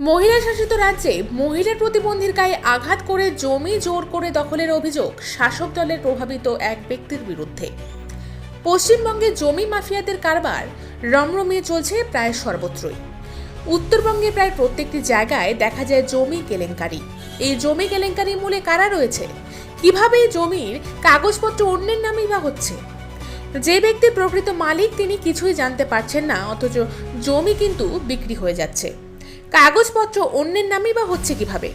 মহিলা শাসিত রাজ্যে মহিলা প্রতিবন্ধীর গায়ে আঘাত করে জমি জোর করে দখলের অভিযোগ শাসক দলের প্রভাবিত এক ব্যক্তির বিরুদ্ধে। পশ্চিমবঙ্গে জমি মাফিয়াদের কারবার রমরমিয়ে চলছে প্রায় সর্বত্রই। উত্তরবঙ্গে প্রায় প্রত্যেকটি জায়গায় দেখা যায় জমি কেলেঙ্কারি। এই জমি কেলেঙ্কারির মূলে কারা রয়েছে? কীভাবে জমির কাগজপত্র অন্যের নামেই বা হচ্ছে? যে ব্যক্তি প্রকৃত মালিক তিনি কিছুই জানতে পারছেন না, অথচ জমি কিন্তু বিক্রি হয়ে যাচ্ছে। কাগজপত্র অন্যের নামেই বা হচ্ছে কীভাবে?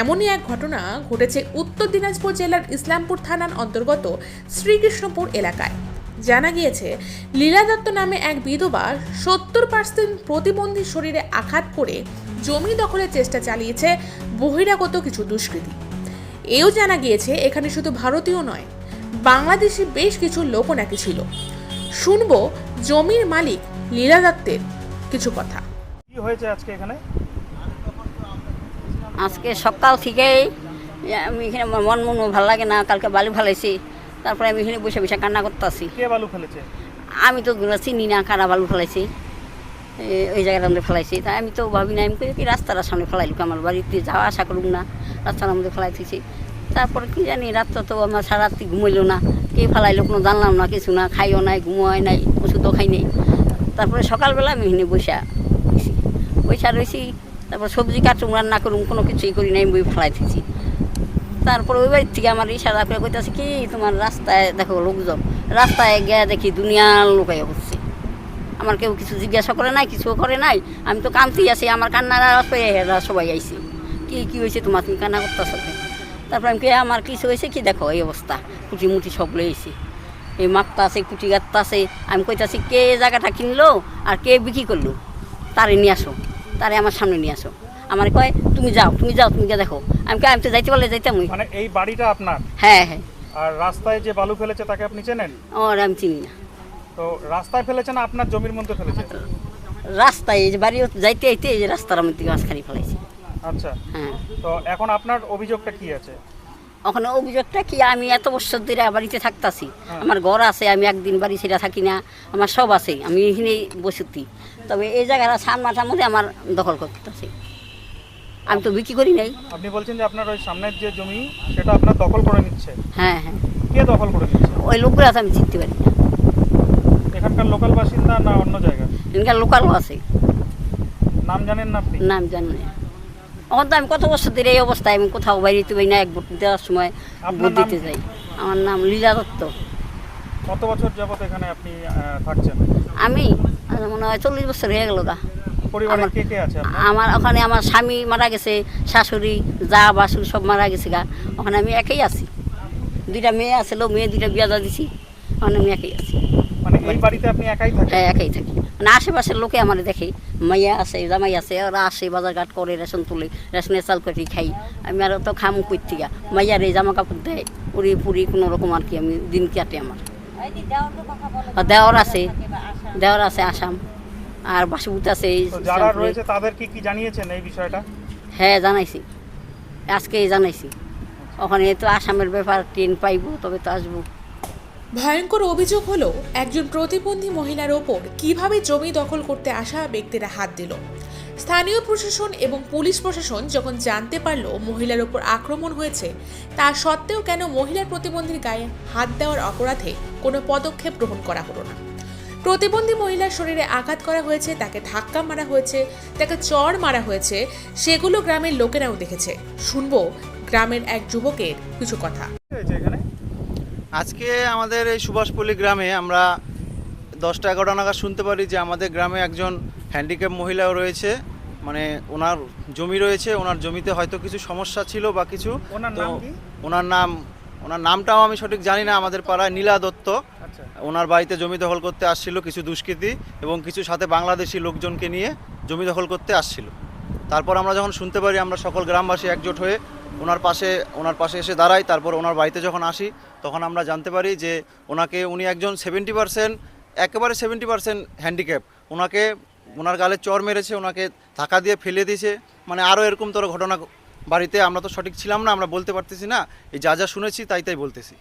এমনই এক ঘটনা ঘটেছে উত্তর দিনাজপুর জেলার ইসলামপুর থানার অন্তর্গত শ্রীকৃষ্ণপুর এলাকায়। জানা গিয়েছে, লীলা দত্ত নামে এক বিধবা সত্তর পার্সেন্ট প্রতিবন্ধী শরীরে আঘাত করে জমি দখলের চেষ্টা চালিয়েছে বহিরাগত কিছু দুষ্কৃতী। এও জানা গিয়েছে, এখানে শুধু ভারতীয় নয়, বাংলাদেশি বেশ কিছু লোকও নাকি ছিল। শুনব জমির মালিক লীলা দত্তের কিছু কথা। হয়েছে আজকে এখানে? আজকে সকাল থেকেই আমি এখানে মন মন ভালো লাগে না কালকে বালু ফেলাইছি তারপরে আমি এখানে বসে বসে কান্না করতেছি। কে বালু ফেলেছে? আমি তো চিনি না কারা বালু ফেলাইছি। এ- ওই জায়গাটার মধ্যে ফেলাইছি। তাই আমি তো ভাবি না আমি কই কি রাস্তার সামনে ফেলাইলুক আমার বাড়িতে যাওয়া আশা করুক না রাস্তার মধ্যে ফেলাইতেছি। তারপরে কি জানি রাত্র তো আমার সারা রাত্রি ঘুমাইলো না কে ফেলাইলো কোনো জানলাম না কিছু না খাইও নাই ঘুমোয় নাই ওষুধও খাই নাই। তারপরে সকালবেলা আমি এখানে বসা বসা রয়েছি, তারপর সবজি কাটুম, রান্না করুম, কোনো কিছুই করি নাই, বই ফেলাইতেছি তারপর ওই বাড়ির থেকে আমার ইশারা করে কইতাছে কি, তোমার রাস্তায় দেখো লোকজন, রাস্তায় গিয়ে দেখি দুনিয়ার লোকাই হচ্ছে আমার কেউ কিছু জিজ্ঞাসা করে নাই কিছু করে নাই, আমি তো কান্তি আছি, আমার কান্নার এরা সবাই আইছে। কি কি হয়েছে তোমার, তুমি কান্না করতেছ তারপর আমি কে আমার কিছু হয়েছে কি, দেখো এই অবস্থা কুটি মুটি সব লইছি এই মাপটা আছে কুটি গাত্তা আছে আমি কইতাছি কে জায়গাটা কিনলো আর কে বিক্রি করল, তারে নিয়ে আসো। তারে আমার সামনে নিয়ে আসো। আমার কয় তুমি যাও তুমি যাও তুমি গিয়ে দেখো। আমি আমি তো যাইতে পারলে যাইতাম মানে এই বাড়িটা আপনার? হ্যাঁ হ্যাঁ। আর রাস্তায় যে বালু ফেলেছে তাকে আপনি চেনেন? ওর আমি চিনি না। তো রাস্তায় ফেলেছে না আপনার জমির মধ্যে ফেলেছে? রাস্তায় এই যে বাড়ি যাইতে আইতে এই যে রাস্তার মধ্যে মাঝখানে ফেলাইছি আচ্ছা। হ্যাঁ। তো এখন আপনার অভিযোগটা কি আছে? ওখানে অভিযোগটা কি আমি এত বছর ধরে বাড়িতে থাকতাছি। হ্যাঁ। আমার ঘর আছে আমি একদিন বাড়ি ছেড়ে থাকি না আমার সব আছে আমি এখানে বসতি। তবে এই জায়গাটা সামনাটার মধ্যে আমার দখল করতেছি আমি তো বিক্রি করি নাই। আপনি বলছেন যে আপনার ওই সামনের যে জমি সেটা আপনার দখল করে নিচ্ছে। হ্যাঁ হ্যাঁ। কে দখল করে নিচ্ছে? ওই লোকগুলো আছে আমি চিনতে পারি না। এখানকার লোকাল বাসিন্দা না অন্য জায়গা এখানকার লোকালও আছে। নাম জানেন না আপনি? নাম জানি না। এখন তো আমি কত বছর ধরে এই অবস্থায় আমি কোথাও বাইরে পাই না এক ভোট দেওয়ার সময় ভোট দিতে যাই। আমার নাম লীলা দত্ত। কত বছর যাবত এখানে আপনি থাকছেন? আমি মনে হয় চল্লিশ বছর হয়ে গেল গা। আমার- কে কে আছে আপনার? আমার ওখানে আমার স্বামী মারা গেছে শাশুড়ি যা বাসুর সব মারা গেছে গা। ওখানে আমি একাই আছি। দুইটা মেয়ে আছিল মেয়ে দুইটা বিয়া দা দিছি। ওখানে আমি একাই আছি। মানে এই বাড়িতে আপনি একাই থাকেন? হ্যাঁ একাই থাকি। মানে আশেপাশের লোকে আমার দেখে। মাইয়া আছে জামাই আছে ওরা আসে বাজার ঘাট করে রেশন তুলে রেশনের চাল কাটি খাই। আমি আর তো খামু কই গা। মাইয়ার এই জামা কাপড় দেয় উড়ি পুরি কোনো রকম আর কি আমি দিন কাটে আমার। দেওয়ার আছে। দেওয়ার আছে আসাম। আর বাসুভূত আছে এই যারা রয়েছে তাদের কি কি জানিয়েছেন এই বিষয়টা? হ্যাঁ জানাইছি। আজকেই জানাইছি। ওখানে তো আসামের ব্যাপার ট্রেন পাইবো তবে তো আসব। ভয়ঙ্কর অভিযোগ হলো একজন প্রতিবন্ধী মহিলার ওপর কীভাবে জমি দখল করতে আসা ব্যক্তিরা হাত দিল। স্থানীয় প্রশাসন এবং পুলিশ প্রশাসন যখন জানতে পারল মহিলার ওপর আক্রমণ হয়েছে তা সত্ত্বেও কেন মহিলার প্রতিবন্ধীর গায়ে হাত দেওয়ার অপরাধে কোনো পদক্ষেপ গ্রহণ করা হলো না? প্রতিবন্ধী মহিলার শরীরে আঘাত করা হয়েছে তাকে ধাক্কা মারা হয়েছে তাকে চর মারা হয়েছে সেগুলো গ্রামের লোকেরাও দেখেছে। শুনব গ্রামের এক যুবকের কিছু কথা। আজকে আমাদের এই সুভাষপল্লী গ্রামে আমরা দশটা এগারোটা নাগাদ শুনতে পারি যে আমাদের গ্রামে একজন হ্যান্ডিক্যাপ মহিলাও রয়েছে। মানে ওনার জমি রয়েছে ওনার জমিতে হয়তো কিছু সমস্যা ছিল বা কিছু। ওনার নাম ওনার নাম ওনার নামটাও আমি সঠিক জানি না আমাদের পাড়ায় নীলা দত্ত। আচ্ছা। ওনার বাড়িতে জমি দখল করতে আসছিল কিছু দুষ্কৃতী এবং কিছু সাথে বাংলাদেশি লোকজনকে নিয়ে জমি দখল করতে আসছিল। তারপর আমরা যখন শুনতে পারি আমরা সকল গ্রামবাসী একজোট হয়ে ওনার পাশে ওনার পাশে এসে দাঁড়াই তারপর ওনার বাড়িতে যখন আসি তখন আমরা জানতে পারি যে ওনাকে উনি একজন সেভেন্টি পার্সেন্ট একেবারে সেভেন্টি পার্সেন্ট হ্যান্ডিক্যাপ ওনাকে ওনার গালে চর মেরেছে ওনাকে ধাক্কা দিয়ে ফেলে দিয়েছে। মানে আরও এরকম তোর ঘটনা বাড়িতে আমরা তো সঠিক ছিলাম না আমরা বলতে পারতেছি না। এই যা যা শুনেছি তাই তাই বলতেছি।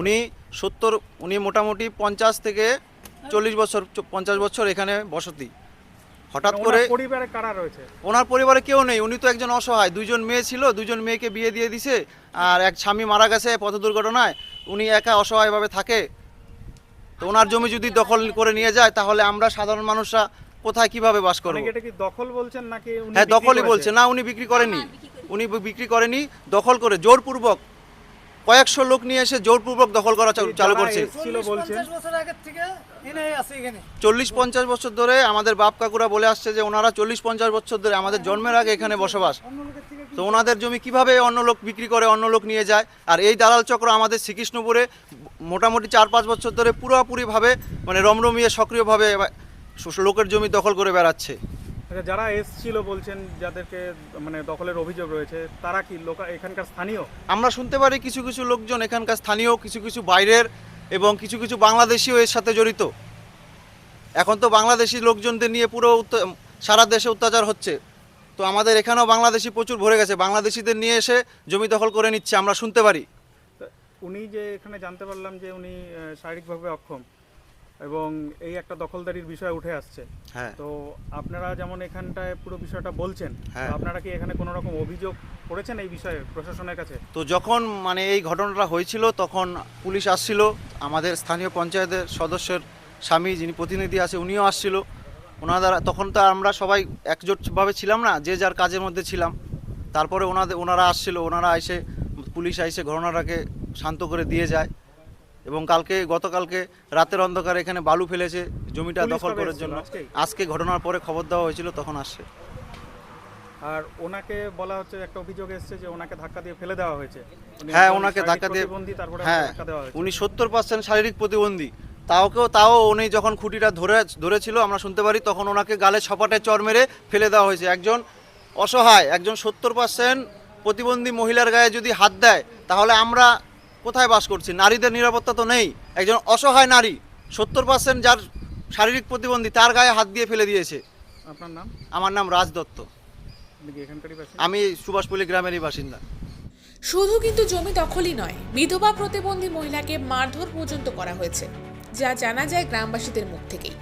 উনি সত্তর উনি মোটামুটি পঞ্চাশ থেকে চল্লিশ বছর পঞ্চাশ বছর এখানে বসতি। হঠাৎ মানে করে ওনার পরিবারে কারা রয়েছে? ওনার পরিবারে কেউ নেই উনি তো একজন অসহায় দুজন মেয়ে ছিল দুজন মেয়েকে বিয়ে দিয়ে দিছে আর এক স্বামী মারা গেছে পথ দুর্ঘটনায় উনি একা অসহায়ভাবে থাকে। তো ওনার জমি যদি দখল করে নিয়ে যায় তাহলে আমরা সাধারণ মানুষরা কোথায় কীভাবে বাস করব? অনেকে এটা কি দখল বলছেন নাকি হ্যাঁ দখলই? বলছে না উনি বিক্রি করেনি উনি বিক্রি করেনি দখল করে জোরপূর্বক কয়েকশো লোক নিয়ে এসে জোরপূর্বক দখল করা চালু- করছে। এসেছিল বলছেন। বছর আগের থেকে এনে আছে এখানে। চল্লিশ পঞ্চাশ বছর ধরে আমাদের বাপ কাকুরা বলে আসছে যে ওনারা চল্লিশ পঞ্চাশ বছর ধরে আমাদের জন্মের আগে এখানে বসবাস। তো ওনাদের জমি কীভাবে অন্য লোক বিক্রি করে অন্য লোক নিয়ে যায়? আর এই দালাল চক্র আমাদের শ্রীকৃষ্ণপুরে মোটামুটি চার পাঁচ বছর ধরে পুরোপুরিভাবে মানে রমরমিয়ে সক্রিয়ভাবে লোকের জমি দখল করে বেড়াচ্ছে। আচ্ছা, যারা এসেছিল বলছেন যাদেরকে মানে দখলের অভিযোগ রয়েছে তারা কি লোক এখানকার স্থানীয়? আমরা শুনতে পারি কিছু কিছু লোকজন এখানকার স্থানীয় কিছু কিছু বাইরের এবং কিছু কিছু বাংলাদেশিও এর সাথে জড়িত। এখন তো বাংলাদেশি লোকজনদের নিয়ে পুরো সারা দেশে অত্যাচার হচ্ছে। তো আমাদের এখানেও বাংলাদেশি প্রচুর ভরে গেছে। বাংলাদেশিদের নিয়ে এসে জমি দখল করে নিচ্ছে আমরা শুনতে পারি। উনি যে এখানে জানতে পারলাম যে উনি শারীরিকভাবে অক্ষম এবং এই একটা দখলদারির বিষয় উঠে আসছে। হ্যাঁ। তো আপনারা যেমন এখানটায় পুরো বিষয়টা বলছেন হ্যাঁ। আপনারা কি এখানে কোনো রকম অভিযোগ করেছেন এই বিষয়ে প্রশাসনের কাছে? তো যখন মানে এই ঘটনাটা হয়েছিল তখন পুলিশ আসছিল আমাদের স্থানীয় পঞ্চায়েতের সদস্যের স্বামী যিনি প্রতিনিধি আছে উনিও আসছিল। ওনাদের তখন তো আমরা সবাই একজোটভাবে ছিলাম না যে যার কাজের মধ্যে ছিলাম। তারপরে ওনাদের ওনারা আসছিল ওনারা এসে পুলিশ এসে ঘটনাটাকে শান্ত করে দিয়ে যায়। এবং কালকে গতকালকে রাতের অন্ধকারে এখানে বালু ফেলেছে জমিটা দখল করার জন্য? আজকে? ঘটনার পরে খবর দেওয়া হয়েছিল তখন আসছে। আর ওনাকে বলা হচ্ছে একটা অভিযোগ এসেছে যে ওনাকে ধাক্কা দিয়ে ফেলে দেওয়া হয়েছে। হ্যাঁ ওনাকে ধাক্কা দিয়ে তারপরে হ্যাঁ উনি সত্তর পার্সেন্ট শারীরিক প্রতিবন্ধী। তাওকেও তাও উনি যখন খুঁটিটা ধরে ধরেছিল আমরা শুনতে পারি তখন ওনাকে গালে ছপাটে চর মেরে ফেলে দেওয়া হয়েছে। একজন অসহায় একজন সত্তর পার্সেন্ট প্রতিবন্ধী মহিলার গায়ে যদি হাত দেয় তাহলে আমরা কোথায় বাস করছি? নারীদের নিরাপত্তা তো নেই। একজন অসহায় নারী সত্তর পার্সেন্ট যার শারীরিক প্রতিবন্ধী তার গায়ে হাত দিয়ে ফেলে দিয়েছে। আপনার নাম? আমার নাম রাজ দত্ত। আপনি কি এখানকারই বাসিন্দা? আমি সুভাষপল্লী গ্রামেরই বাসিন্দা। শুধু কিন্তু জমি দখলই নয় বিধবা প্রতিবন্ধী মহিলাকে মারধর পর্যন্ত করা হয়েছে যা জানা যায় গ্রামবাসীদের মুখ থেকেই।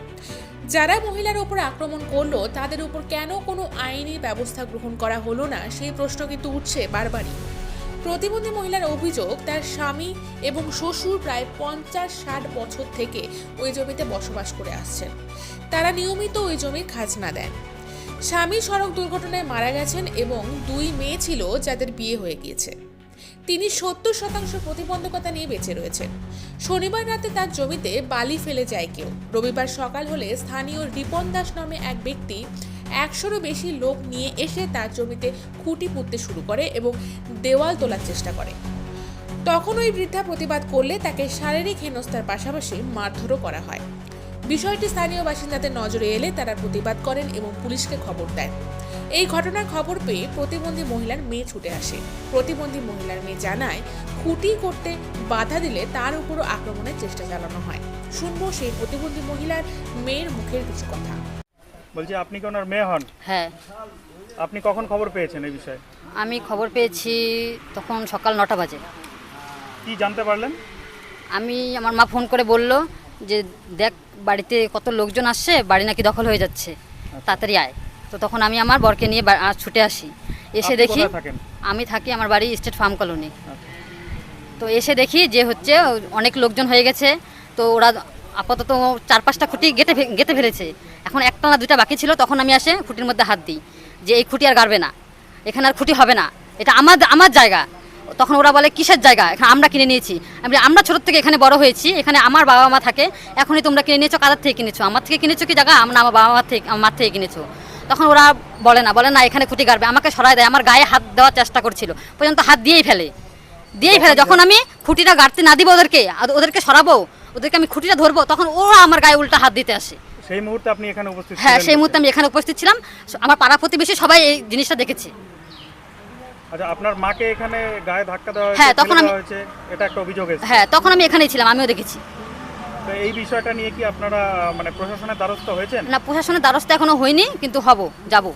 যারা মহিলার ওপর আক্রমণ করল তাদের উপর কেন কোনো আইনি ব্যবস্থা গ্রহণ করা হলো না সেই প্রশ্ন কিন্তু উঠছে বারবারই। প্রতিবন্ধী মহিলার অভিযোগ, তার স্বামী এবং শ্বশুর প্রায় পঞ্চাশ ষাট বছর থেকে ওই জমিতে বসবাস করে আসছেন। তারা নিয়মিত ওই জমির খাজনা দেন। স্বামী সড়ক দুর্ঘটনায় মারা গেছেন এবং দুই মেয়ে ছিল যাদের বিয়ে হয়ে গিয়েছে। তিনি সত্তর শতাংশ প্রতিবন্ধকতা নিয়ে বেঁচে রয়েছেন। শনিবার রাতে তার জমিতে বালি ফেলে যায় কেউ। রবিবার সকাল হলে স্থানীয় রিপন দাস নামে এক ব্যক্তি একশোরও বেশি লোক নিয়ে এসে তার জমিতে খুঁটি পুঁততে শুরু করে এবং দেওয়াল তোলার চেষ্টা করে। তখন ওই বৃদ্ধা প্রতিবাদ করলে তাকে শারীরিক হেনস্থার পাশাপাশি মারধরও করা হয়। বিষয়টি স্থানীয় বাসিন্দাদের নজরে এলে তারা প্রতিবাদ করেন এবং পুলিশকে খবর দেন। এই ঘটনার খবর পেয়ে প্রতিবন্ধী মহিলার মেয়ে ছুটে আসে। প্রতিবন্ধী মহিলার মেয়ে জানায়, খুঁটি করতে বাধা দিলে তার উপরও আক্রমণের চেষ্টা চালানো হয়। শুনব সেই প্রতিবন্ধী মহিলার মেয়ের মুখের কিছু কথা। বলছি আপনি কি ওনার মেয়ে হন? হ্যাঁ। আপনি কখন খবর পেয়েছেন এই বিষয়ে? আমি খবর পেয়েছি তখন সকাল নটা বাজে। কি জানতে পারলেন? আমি আমার মা ফোন করে বলল যে দেখ বাড়িতে কত লোকজন আসছে বাড়ি নাকি দখল হয়ে যাচ্ছে। তাড়াতাড়ি আয়। তো তখন আমি আমার বরকে নিয়ে ছুটে আসি। এসে দেখি আমি থাকি আমার বাড়ি স্টেট ফার্ম কলোনি। তো এসে দেখি যে হচ্ছে অনেক লোকজন হয়ে গেছে। তো ওরা আপাতত চার পাঁচটা খুঁটি গেটে গেটে ফেলেছে। এখন একটা না দুটা বাকি ছিল তখন আমি আসে খুঁটির মধ্যে হাত দিই যে এই খুঁটি আর গাড়বে না। এখানে আর খুঁটি হবে না। এটা আমার আমার জায়গা। তখন ওরা বলে কিসের জায়গা? এখানে আমরা কিনে নিয়েছি। আমি আমরা ছোটোর থেকে এখানে বড় হয়েছি। এখানে আমার বাবা মা থাকে। এখনই তোমরা কিনে নিয়েছো কাদার থেকে কিনেছো? আমার থেকে কিনেছো কি জায়গা? আমরা আমার বাবা মার থেকে আমার মার থেকে কিনেছো। তখন ওরা বলে না বলে না এখানে খুঁটি গাড়বে। আমাকে সরাই দেয় আমার গায়ে হাত দেওয়ার চেষ্টা করছিল। পর্যন্ত হাত দিয়েই ফেলে। দিয়েই ফেলে। যখন আমি খুঁটিটা গাড়তে না দিব ওদেরকে আর ওদেরকে সরাবো ওদেরকে আমি খুঁটিটা ধরবো তখন ওরা আমার গায়ে উল্টা হাত দিতে আসে। সেই মুহূর্তে আপনি এখানে উপস্থিত হ্যাঁ সেই মুহূর্তে আমি এখানে উপস্থিত ছিলাম। আমার পাড়া প্রতিবেশী সবাই এই জিনিসটা দেখেছে। আচ্ছা আপনার মাকে এখানে গায়ে ধাক্কা দেওয়া হ্যাঁ, তখন আমি- এটা একটা অভিযোগ হ্যাঁ তখন আমি এখানেই ছিলাম আমিও দেখেছি। তো এই বিষয়টা নিয়ে কি আপনারা মানে প্রশাসনের দ্বারস্থ হয়েছেন? না প্রশাসনের দ্বারস্থ এখনও হয়নি কিন্তু হব যাব।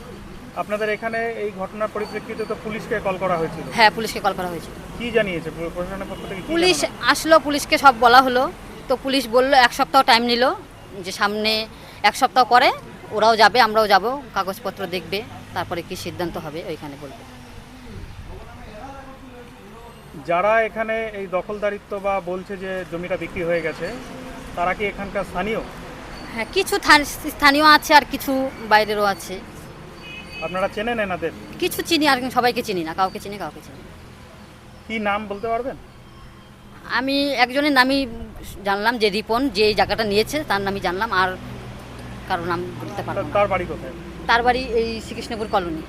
আপনাদের এখানে এই ঘটনার পরিপ্রেক্ষিতে তো পুলিশকে কল করা হয়েছিল। হ্যাঁ পুলিশকে কল করা কি জানিয়েছে? প্রশাসনের পক্ষ থেকে পুলিশ আসলো পুলিশকে সব বলা হলো। তো পুলিশ বলল এক সপ্তাহ টাইম নিল যে সামনে এক সপ্তাহ পরে ওরাও যাবে আমরাও যাব কাগজপত্র দেখবে তারপরে কি সিদ্ধান্ত হবে ওইখানে বলবে। যারা এখানে এই দখলদারিত্ব বা বলছে যে জমিটা বিক্রি হয়ে গেছে তারা কি এখানকার স্থানীয়? হ্যাঁ কিছু স্থানীয় আছে আর কিছু বাইরেরও আছে। আপনারা চেনেন এনাদের? কিছু চিনি আর সবাইকে চিনি না কাউকে চিনি কাউকে চিনি। কি নাম বলতে পারবেন? আমি একজনের নামই জানলাম যে রিপন যে জায়গাটা নিয়েছে তার নামই জানলাম আর কারও নাম বলতে না। তার বাড়ি কোথায়? তার বাড়ি এই শ্রীকৃষ্ণপুর কলোনি।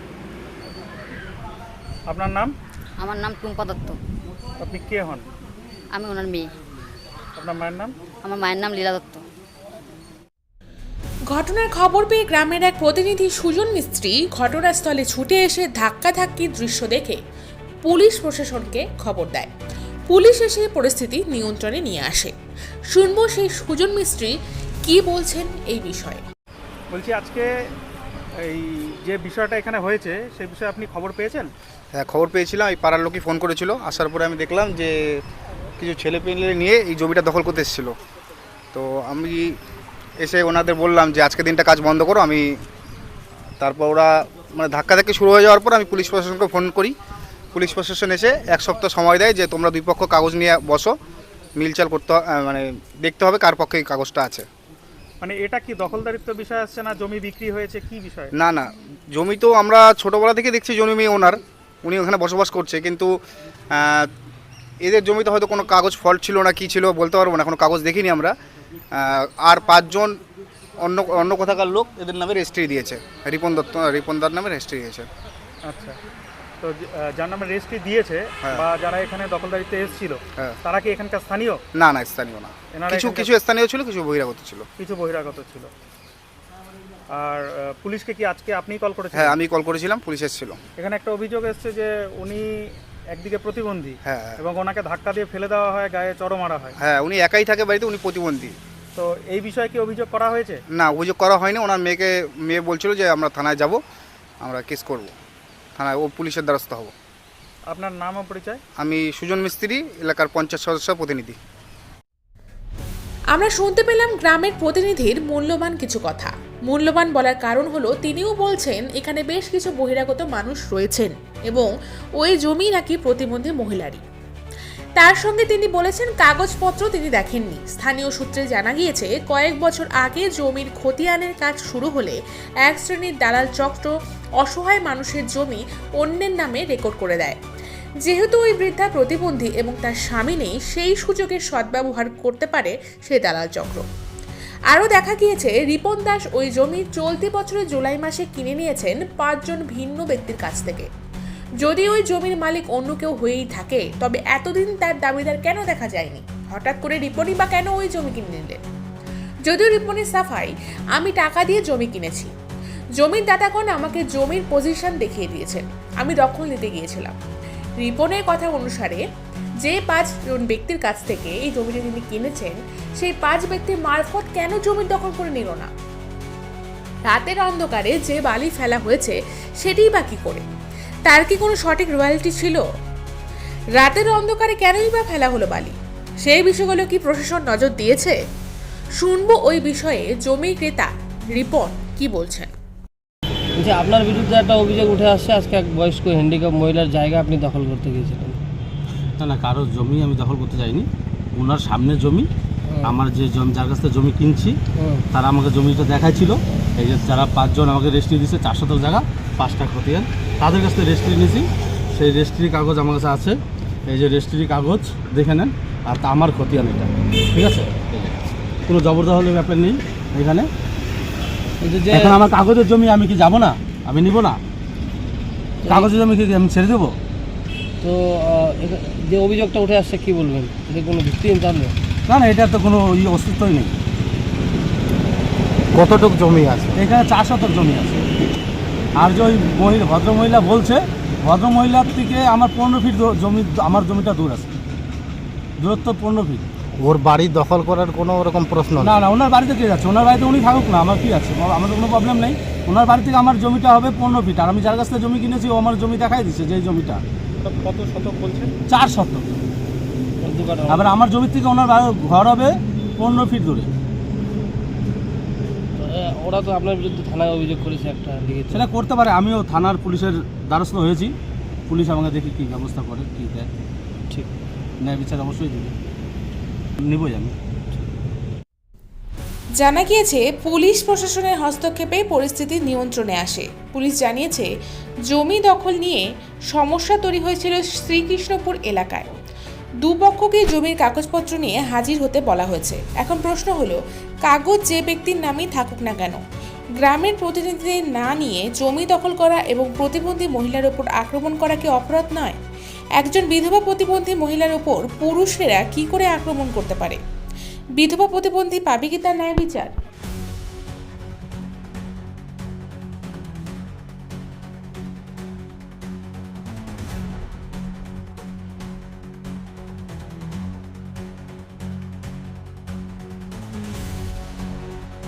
আপনার নাম? আমার নাম টুম্পা দত্ত। আপনি কে হন? আমি ওনার মেয়ে। আপনার মায়ের নাম? আমার মায়ের নাম লীলা দত্ত। ঘটনার খবর পেয়ে গ্রামের এক প্রতিনিধি সুজন মিস্ত্রি ঘটনাস্থলে ছুটে এসে ধাক্কাধাক্কির দৃশ্য দেখে পুলিশ প্রশাসনকে খবর দেয়। পুলিশ এসে পরিস্থিতি নিয়ন্ত্রণে নিয়ে আসে। শুনব সেই সুজন মিস্ত্রি কি বলছেন এই বিষয়ে। বলছি আজকে এই যে বিষয়টা এখানে হয়েছে সেই বিষয়ে আপনি খবর পেয়েছেন? হ্যাঁ খবর পেয়েছিলাম। এই পাড়ার লোকই ফোন করেছিল। আসার পরে আমি দেখলাম যে কিছু ছেলে পেলে নিয়ে এই জমিটা দখল করতে এসেছিল। তো আমি এসে ওনাদের বললাম যে আজকে দিনটা কাজ বন্ধ করো। আমি তারপর ওরা মানে ধাক্কা ধাক্কি শুরু হয়ে যাওয়ার পর আমি পুলিশ প্রশাসনকে ফোন করি। পুলিশ প্রশাসন এসে এক সপ্তাহ সময় দেয় যে তোমরা দুই পক্ষ কাগজ নিয়ে বসো মিলচাল করতে মানে দেখতে হবে কার পক্ষে এই কাগজটা আছে। মানে এটা কি দখলদারিত্ব বিষয় আসছে না? জমি বিক্রি হয়েছে কি বিষয়? না না। জমি তো আমরা ছোটোবেলা থেকে দেখছি জমি ওনার। উনি ওখানে বসবাস করছে কিন্তু এদের জমিতে হয়তো কোনো কাগজ ফল্ট ছিল না কি ছিল বলতে পারব না কোনো কাগজ দেখিনি আমরা। আর পাঁচজন অন্য অন্য কোথাকার লোক এদের নামে রেজিস্ট্রি দিয়েছে। রিপন দত্ত রিপন দার নামে রেজিস্ট্রি দিয়েছে। আচ্ছা। তো যার নামে রেজিস্ট্রি দিয়েছে হ্যাঁ। বা যারা এখানে দখলদারিত্বে এসেছিল হ্যাঁ। তারা কি এখানকার স্থানীয়? না না স্থানীয় না। কিছু কিছু স্থানীয় ছিল কিছু বহিরাগত ছিল। কিছু বহিরাগত ছিল। আর পুলিশকে কি আজকে আপনিই কল করেছেন হ্যাঁ আমি কল করেছিলাম পুলিশ এসেছিল। এখানে একটা অভিযোগ এসছে যে উনি একদিকে প্রতিবন্ধী হ্যাঁ হ্যাঁ। এবং ওনাকে ধাক্কা দিয়ে ফেলে দেওয়া হয় গায়ে চড় মারা হয়। হ্যাঁ উনি একাই থাকে বাড়িতে উনি প্রতিবন্ধী। তো এই বিষয়ে কি অভিযোগ করা হয়েছে? না অভিযোগ করা হয়নি ওনার মেয়েকে মেয়ে বলছিল যে আমরা থানায় যাব আমরা কেস করব। থানায় ও পুলিশের দ্বারস্থ হব। আপনার নাম ও পরিচয়? আমি সুজন মিস্ত্রি এলাকার পঞ্চায়েত সদস্য প্রতিনিধি। আমরা শুনতে পেলাম গ্রামের প্রতিনিধির মূল্যবান কিছু কথা। মূল্যবান বলার কারণ হলো তিনিও বলছেন এখানে বেশ কিছু বহিরাগত মানুষ রয়েছেন এবং ওই জমি নাকি প্রতিবন্ধী মহিলারই। তার সঙ্গে তিনি বলেছেন, কাগজপত্র তিনি দেখেননি। স্থানীয় সূত্রে জানা গিয়েছে, কয়েক বছর আগে জমির খতিয়ানের কাজ শুরু হলে এক শ্রেণির দালাল চক্র অসহায় মানুষের জমি অন্যের নামে রেকর্ড করে দেয়। যেহেতু ওই বৃদ্ধা প্রতিবন্ধী এবং তার স্বামী নেই, সেই সুযোগের সদ্ব্যবহার করতে পারে সেই দালাল চক্র। আরও দেখা গিয়েছে, রিপন দাস ওই জমি চলতি বছরের জুলাই মাসে কিনে নিয়েছেন পাঁচজন ভিন্ন ব্যক্তির কাছ থেকে। যদি ওই জমির মালিক অন্য কেউ হয়েই থাকে, তবে এতদিন তার দাবিদার কেন দেখা যায়নি? হঠাৎ করে রিপনই বা কেন ওই জমি কিনে নিলেন? যদিও রিপনের সাফাই, আমি টাকা দিয়ে জমি কিনেছি। জমির দাতাগণ আমাকে জমির পজিশন দেখিয়ে দিয়েছেন। আমি দখল নিতে গিয়েছিলাম। রিপনের কথা অনুসারে, যে পাঁচজন ব্যক্তির কাছ থেকে এই জমিটি তিনি কিনেছেন, সেই পাঁচ ব্যক্তির মারফত কেন জমির দখল করে নিল না? রাতের অন্ধকারে যে বালি ফেলা হয়েছে, সেটিই বা কি করে? তার কি কোনো সঠিক রয়্যালটি ছিল? রাতের অন্ধকারে কেনই বা ফেলা হলো বালি? সেই বিষয়গুলো কি প্রশাসন নজর দিয়েছে? শুনব ওই বিষয়ে জমি ক্রেতা রিপন কি বলছেন। যে আপনার বিরুদ্ধে একটা অভিযোগ উঠে আসছে আজকে এক বয়স্ক হ্যান্ডিক্যাপ মহিলার জায়গা আপনি দখল করতে গিয়েছিলেন। না না কারও জমি আমি দখল করতে যাইনি। ওনার সামনে জমি আমার যে জমি যার কাছ থেকে জমি কিনছি তারা আমাকে জমিটা দেখাইছিল। এই যে যারা পাঁচজন আমাকে রেজিস্ট্রি দিচ্ছে চারশো শতক জায়গা পাঁচটা খতিয়ান। তাদের কাছ থেকে রেজিস্ট্রি নিয়েছি সেই রেজিস্ট্রি কাগজ আমার কাছে আছে। এই যে রেজিস্ট্রি কাগজ দেখে নেন। আর তা আমার খতিয়ান এটা। ঠিক আছে? কোনো জবরদখলের ব্যাপার নেই এখানে। যে এখন আমার কাগজের জমি আমি কি যাব না? আমি নিব না? কাগজের জমি কি আমি ছেড়ে দেবো? তো যে অভিযোগটা উঠে আসছে কি বলবেন? এটা কোনো ভিত্তিহীন তাহলে? না না এটার তো কোনো অস্তিত্বই নেই। কতটুক জমি আছে? এখানে চার শতক জমি আছে। আর যে ওই মহিলা ভদ্রমহিলা বলছে ভদ্রমহিলার থেকে আমার পনেরো ফিট দূর- জমি আমার জমিটা দূর আছে। দূরত্ব পনেরো ফিট। ওর বাড়ি দখল করার কোনো রকম প্রশ্ন না না ওনার বাড়িতে কে যাচ্ছে? ওনার বাড়িতে উনি থাকুক না আমার কি আছে? আমার- কোনো প্রবলেম নেই। ওনার বাড়ি থেকে আমার জমিটা হবে পনেরো ফিট। আর আমি যার কাছ থেকে জমি কিনেছি ও আমার জমি দেখাই দিচ্ছে যে জমিটা। কত শতক বলছেন চার শতক। আবার আমার জমির থেকে ওনার ঘর হবে পনেরো ফিট দূরে। ওরা তো আপনার বিরুদ্ধে থানায় অভিযোগ করেছে একটা লিখিত। সেটা করতে পারে আমিও থানার পুলিশের দ্বারস্থ হয়েছি। পুলিশ আমাকে দেখি কী ব্যবস্থা করে কী দেয়। ঠিক। ন্যায় বিচার অবশ্যই দেবে। নিবই আমি। জানা গিয়েছে পুলিশ প্রশাসনের হস্তক্ষেপে পরিস্থিতি নিয়ন্ত্রণে আসে। পুলিশ জানিয়েছে জমি দখল নিয়ে সমস্যা তৈরি হয়েছিল শ্রীকৃষ্ণপুর এলাকায়। দুপক্ষকে জমির কাগজপত্র নিয়ে হাজির হতে বলা হয়েছে। এখন প্রশ্ন হলো, কাগজ যে ব্যক্তির নামেই থাকুক না কেন? গ্রামের প্রতিনিধিদের না নিয়ে জমি দখল করা এবং প্রতিবন্ধী মহিলার ওপর আক্রমণ করা কি অপরাধ নয়? একজন বিধবা প্রতিবন্ধী মহিলার ওপর পুরুষেরা কি করে আক্রমণ করতে পারে? বিধবা প্রতিবন্ধী পাবে কি তার ন্যায় বিচার?